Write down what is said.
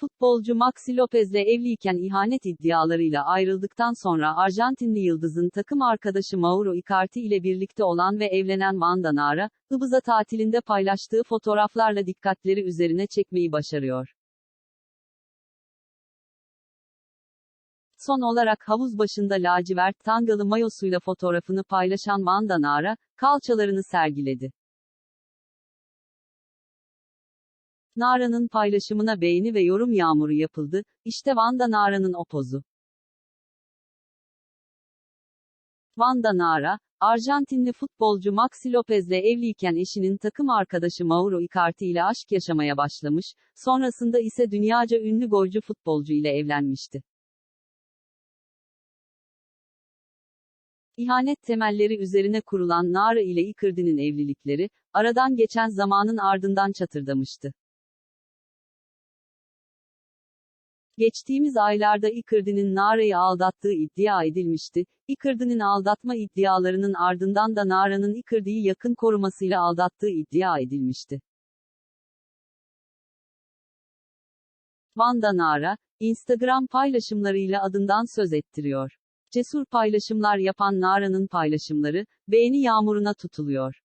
Futbolcu Maxi Lopez'le evliyken ihanet iddialarıyla ayrıldıktan sonra Arjantinli yıldızın takım arkadaşı Mauro Icardi ile birlikte olan ve evlenen Vanda Nara, Ibiza tatilinde paylaştığı fotoğraflarla dikkatleri üzerine çekmeyi başarıyor. Son olarak havuz başında lacivert tangalı mayosuyla fotoğrafını paylaşan Vanda Nara, kalçalarını sergiledi. Nara'nın paylaşımına beğeni ve yorum yağmuru yapıldı, işte Vanda Nara'nın o pozu. Vanda Nara, Arjantinli futbolcu Maxi Lopez'le evliyken eşinin takım arkadaşı Mauro Icardi ile aşk yaşamaya başlamış, sonrasında ise dünyaca ünlü golcü futbolcu ile evlenmişti. İhanet temelleri üzerine kurulan Nara ile Icardi'nin evlilikleri, aradan geçen zamanın ardından çatırdamıştı. Geçtiğimiz aylarda Icardi'nin Nara'yı aldattığı iddia edilmişti. Icardi'nin aldatma iddialarının ardından da Nara'nın Icardi'yi yakın korumasıyla aldattığı iddia edilmişti. Vanda Nara, Instagram paylaşımlarıyla adından söz ettiriyor. Cesur paylaşımlar yapan Nara'nın paylaşımları, beğeni yağmuruna tutuluyor.